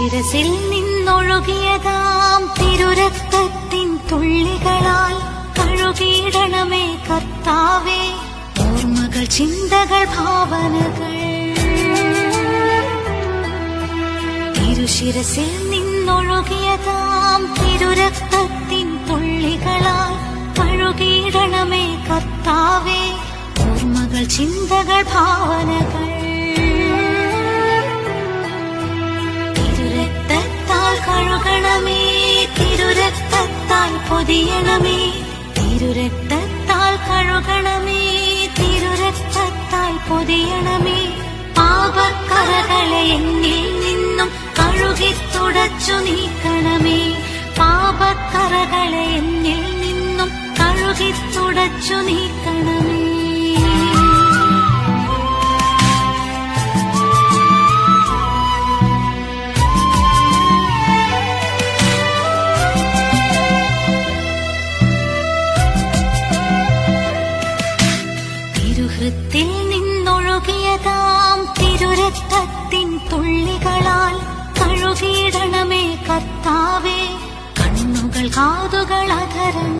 തിരുശിരസിൽ നിന്നൊഴുകിയതാം തിരുരക്തത്തിൻ തുള്ളികളാൽ കഴുകിയിടണമേ കർത്താവേ. ഓർമ്മകൾ ചിന്തകൾ ഭാവനകൾ. തിരുശിരസിൽ നിന്നൊഴുകിയതാം തിരുരക്തത്തിൻ തുള്ളികളാൽ കഴുകിയിടണമേ കർത്താവേ. ഓർമ്മകൾ ചിന്തകൾ ഭാവനകൾ. തിരുരക്തത്താൽ കഴുകണമേ തിരുരക്തത്താൽ പൊതിയണമേ. പാപക്കറകളെ എന്നിൽ നിന്നും കഴുകി തുടച്ചു നീക്കണമേ. പാപക്കറകളെ എന്നിൽ നിന്നും കഴുകി തുടച്ചു നീക്കണമേ. തിരുഹൃത്തിൽ നിന്നൊഴുകിയതാം തിരുരക്തത്തിൻ തുള്ളികളാൽ കഴുകിയിടണമേ കർത്താവേ. കണ്ണുകൾ കാതുകൾ അധരം